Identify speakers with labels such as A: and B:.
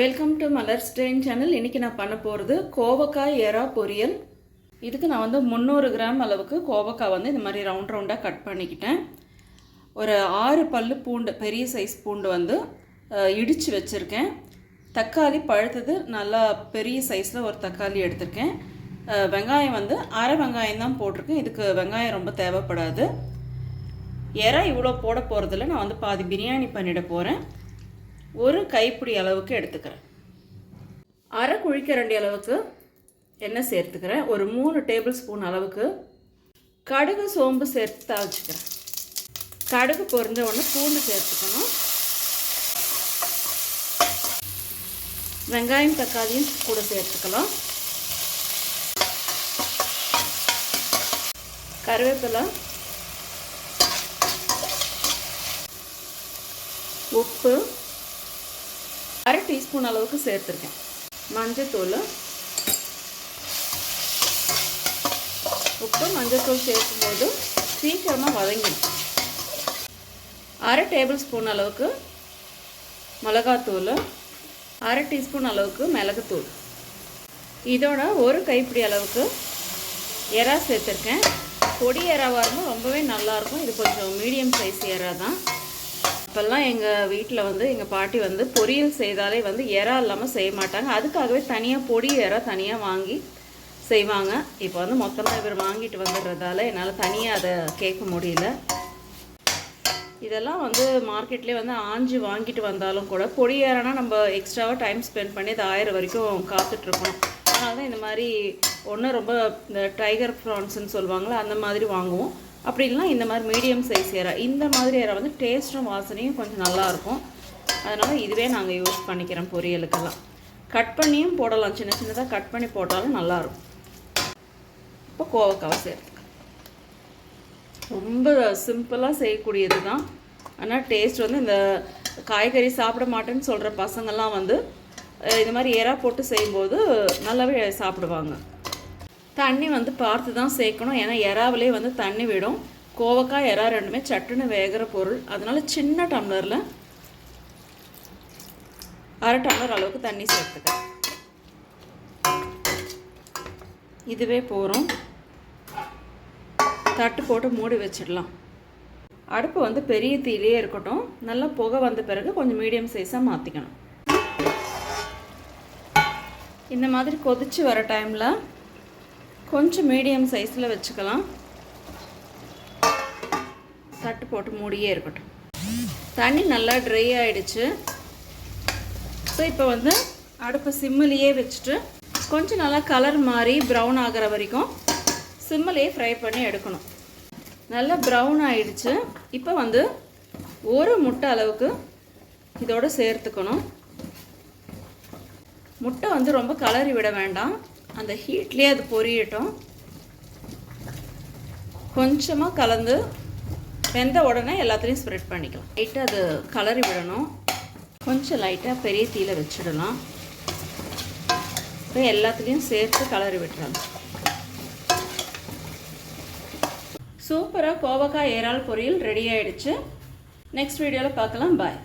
A: Welcome to Malar strain channel இன்றைக்கி நான் பண்ண போகிறது கோவக்காய் எறா பொரியல். இதுக்கு நான் வந்து முந்நூறு கிராம் அளவுக்கு கோவக்காய் வந்து இந்த மாதிரி ரவுண்ட் ரவுண்டாக கட் பண்ணிக்கிட்டேன். ஒரு ஆறு பல்லு பூண்டு பெரிய சைஸ் பூண்டு வந்து இடித்து வச்சுருக்கேன். தக்காளி பழுத்தது நல்லா பெரிய சைஸில் ஒரு தக்காளி எடுத்திருக்கேன். வெங்காயம் வந்து அரை வெங்காயம் தான் போட்டிருக்கேன். இதுக்கு வெங்காயம் ரொம்ப தேவைப்படாது. எறா இவ்வளோ போட போகிறதில்ல நான் வந்து பாதி பிரியாணி பண்ணிட போகிறேன் ஒரு கைப்பிடி அளவுக்கு எடுத்துக்கிறேன். அரை குழிக்கரண்டி அளவுக்கு எண்ணெய் சேர்த்துக்கிறேன். ஒரு மூணு டேபிள் ஸ்பூன் அளவுக்கு கடுகு சோம்பு சேர்த்து தாளிச்சுக்கிறேன் கடுகு பொருந்த உடனே பூண்டு சேர்த்துக்கணும். வெங்காயம் தக்காளியும் கூட சேர்த்துக்கலாம். கருவேப்பிலை உப்பு அரை டீஸ்பூன் அளவுக்கு சேர்த்துருக்கேன். மஞ்சத்தூள். உப்பு மஞ்சத்தூள் சேர்க்கும்போது சீக்கிரமாக வதங்கிடும். அரை டேபிள் ஸ்பூன் அளவுக்கு மிளகாத்தூள். அரை டீஸ்பூன் அளவுக்கு மிளகுத்தூள். இதோட ஒரு கைப்பிடி அளவுக்கு எறா சேர்த்துருக்கேன். பொடி எறாவாக இருந்தால் ரொம்பவே நல்லாயிருக்கும் இது கொஞ்சம் மீடியம் சைஸ் எறா தான். இப்போல்லாம் எங்கள் வீட்டில் வந்து எங்கள் பாட்டி வந்து பொரியல் செய்தாலே வந்து இறா இல்லாமல் செய்ய மாட்டாங்க. அதுக்காகவே தனியாக பொடி இறா தனியாக வாங்கி செய்வாங்க. இப்போ வந்து மொத்தமாக இவர் வாங்கிட்டு வந்துடுறதால என்னால் தனியாக அதை கேட்க முடியல. இதெல்லாம் வந்து மார்க்கெட்லேயே வந்து ஆஞ்சி வாங்கிட்டு வந்தாலும் கூட பொடி ஏறனா நம்ம எக்ஸ்ட்ராவாக டைம் ஸ்பெண்ட் பண்ணி அது ஆயிரம் வரைக்கும் காத்துட்ருக்கணும் அதனால தான் இந்த மாதிரி ஒன்று ரொம்ப இந்த டைகர் ப்ரான்ஸ்னு சொல்லுவாங்களே அந்த மாதிரி வாங்குவோம். அப்படி இல்லைனா இந்த மாதிரி மீடியம் சைஸ் ஏரா இந்த மாதிரி ஏரா வந்து டேஸ்ட்டும் வாசனையும் கொஞ்சம் நல்லாயிருக்கும் அதனால் இதுவே நாங்கள் யூஸ் பண்ணிக்கிறோம் பொரியலுக்கெல்லாம். கட் பண்ணியும் போடலாம். சின்ன சின்னதாக கட் பண்ணி போட்டாலும் நல்லாயிருக்கும் இப்போ கோவக்காவை சேர்த்துக்கலாம். ரொம்ப சிம்பிளாக செய்யக்கூடியது தான். ஆனால் டேஸ்ட் வந்து இந்த காய்கறி சாப்பிட மாட்டேன்னு சொல்கிற பசங்கள்லாம் வந்து இது மாதிரி எறா போட்டு செய்யும்போது நல்லாவே சாப்பிடுவாங்க. தண்ணி வந்து பார்த்து தான் சேர்க்கணும். ஏன்னா எறாவிலே வந்து தண்ணி விடும். கோவக்காய் எறா ரெண்டுமே சட்டுன்னு வேகிற பொருள். அதனால் சின்ன டம்ளரில் அரை டம்ளர் அளவுக்கு தண்ணி சேர்த்துக்க. இதுவே போகிறோம் தட்டு போட்டு மூடி வச்சிடலாம். அடுப்பு வந்து பெரிய தீயிலே இருக்கட்டும். நல்லா புகை வந்த பிறகு கொஞ்சம் மீடியம் சைஸாக மாற்றிக்கணும் இந்த மாதிரி கொதிச்சு வர டைமில் கொஞ்சம் மீடியம் சைஸில் வச்சுக்கலாம். தட்டு போட்டு மூடியே இருக்கட்டும். தண்ணி நல்லா ட்ரை ஆகிடுச்சு ஸோ இப்போ வந்து அடுப்பை சிம்மிலேயே வச்சுட்டு கொஞ்சம் நல்லா கலர் மாறி ப்ரௌன் ஆகிற வரைக்கும் சிம்மிலேயே ஃப்ரை பண்ணி எடுக்கணும். நல்லா ப்ரௌன் ஆகிடுச்சு இப்போ வந்து ஒரு முட்டை அளவுக்கு இதோடு சேர்த்துக்கணும். முட்டை வந்து ரொம்ப கலரி விட வேண்டாம். அந்த ஹீட்லேயே அது பொரியட்டும். கொஞ்சமாக கலந்து வெந்த உடனே எல்லாத்துலேயும் ஸ்ப்ரெட் பண்ணிக்கலாம். லைட்டாக அது கலரி விடணும். கொஞ்சம் லைட்டாக பெரிய தீயில வச்சிடலாம். இப்போ எல்லாத்துலேயும் சேர்த்து கலரி விட்டுறாங்க சூப்பராக கோவக்காய் ஏறால் பொரியல் ரெடி ஆகிடுச்சு நெக்ஸ்ட் வீடியோவில் பார்க்கலாம். பாய்